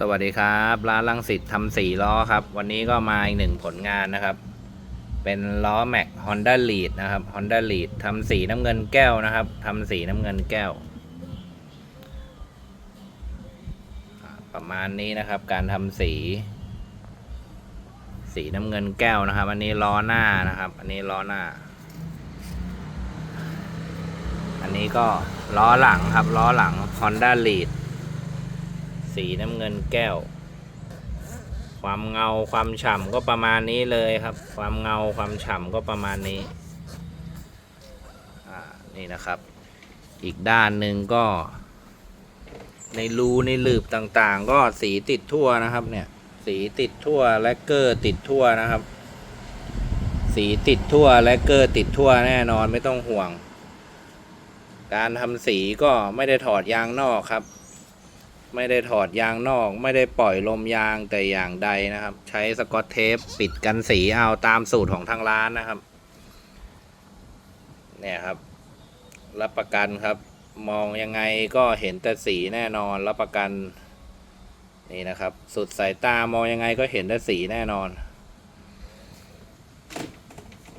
สวัสดีครับร้านลังสิตทำสี่ล้อครับ วันนี้ก็มาอีกหนึ่งผลงานนะครับ เป็นล้อแม็ก Honda Lead นะครับ Honda Lead ทำสีน้ำเงินแก้วนะครับทำสีน้ำเงินแก้ว ประมาณนี้นะครับ การทำสี สีน้ำเงินแก้วนะครับ อันนี้ล้อหน้านะครับ อันนี้ล้อหน้า อันนี้ก็ล้อหลังครับล้อหลัง Honda Lead สีน้ำเงินแก้ว ความเงาความฉ่ำก็ประมาณนี้เลยครับ ความเงาความฉ่ำก็ประมาณนี้อ่านี่นะครับ อีกด้านหนึ่งก็ ในรูในหลืบต่างๆ ก็สีติดทั่วนะครับเนี่ยสีติดทั่วแลกเกอร์ติดทั่วนะครับ สีติดทั่วแลกเกอร์ติดทั่วแน่นอนไม่ต้องห่วง การทำสีก็ไม่ได้ถอดยางนอกครับ ไม่ได้ถอดยางนอก ไม่ได้ปล่อยลมยางแต่อย่างใดนะครับ ใช้สกอตเทปปิดกันสีเอาตามสูตรของทางร้านนะครับ เนี่ยครับ รับประกันครับ มองยังไงก็เห็นแต่สีแน่นอน รับประกัน นี่นะครับ สุดสายตามองยังไงก็เห็นแต่สีแน่นอน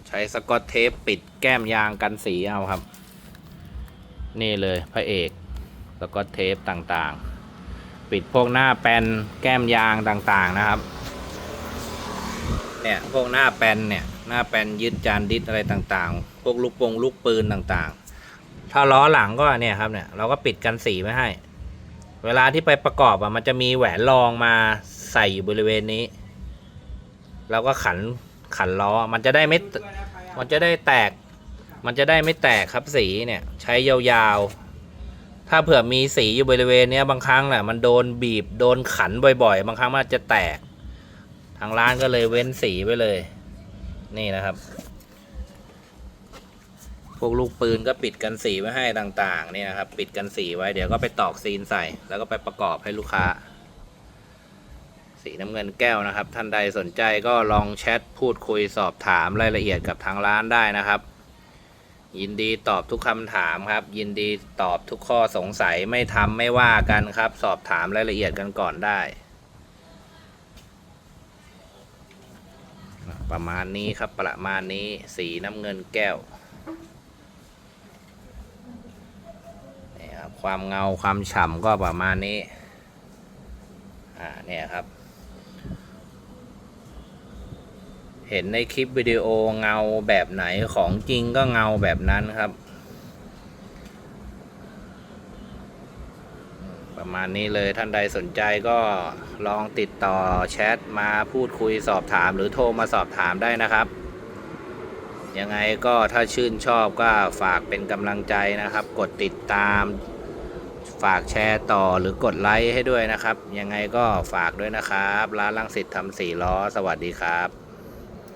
ใช้สกอตเทปปิดแก้มยางกันสีเอาครับ นี่เลยพระเอกสกอตเทปต่างๆ ปิดพวกหน้าแปนแก้มยางต่างๆนะครับ เนี่ยพวกหน้าแปนเนี่ยหน้าแปนยึดจานดิสอะไรต่างๆ พวกลูกปงลูกปืนต่างๆ ถ้าล้อหลังก็เนี่ยครับเนี่ยเราก็ปิดกันสีไว้ให้ เวลาที่ไปประกอบอะมันจะมีแหวนรองมาใส่อยู่บริเวณนี้ เราก็ขันขันล้อมันจะได้ไม่มันจะได้แตก มันจะได้ไม่แตกครับสีเนี่ยใช้ยาวๆ ถ้าเผื่อมีสีอยู่บริเวณเนี้ยบางครั้งแหละมันโดนบีบโดนขันบ่อยๆ บางครั้งมันจะแตก ทางร้านก็เลยเว้นสีไปเลย นี่นะครับ พวกลูกปืนก็ปิดกันสีไว้ให้ต่างๆนี่นะครับ ปิดกันสีไว้เดี๋ยวก็ไปตอกซีนใส่ แล้วก็ไปประกอบให้ลูกค้า สีน้ำเงินแก้วนะครับ ท่านใดสนใจก็ลองแชทพูดคุยสอบถามรายละเอียดกับทางร้านได้นะครับ ยินดีตอบทุกคำถามครับ ยินดีตอบทุกข้อสงสัยไม่ทำไม่ว่ากันครับ สอบถามรายละเอียดกันก่อนได้ ประมาณนี้ครับประมาณนี้สีน้ำเงินแก้วนี่ครับความเงาความฉ่ำก็ประมาณนี้อ่าเนี่ยครับ เห็นในคลิปวิดีโอเงาแบบไหนของจริงก็เงาแบบนั้นครับ ประมาณนี้เลยท่านใดสนใจก็ลองติดต่อแชทมาพูดคุยสอบถามหรือโทรมาสอบถามได้นะครับ ยังไงก็ถ้าชื่นชอบก็ฝากเป็นกำลังใจนะครับ กดติดตาม ฝากแชร์ต่อหรือกดไลค์ให้ด้วยนะครับ ยังไงก็ฝากด้วยนะครับ ร้านลังสิตทำสี่ล้อ สวัสดีครับ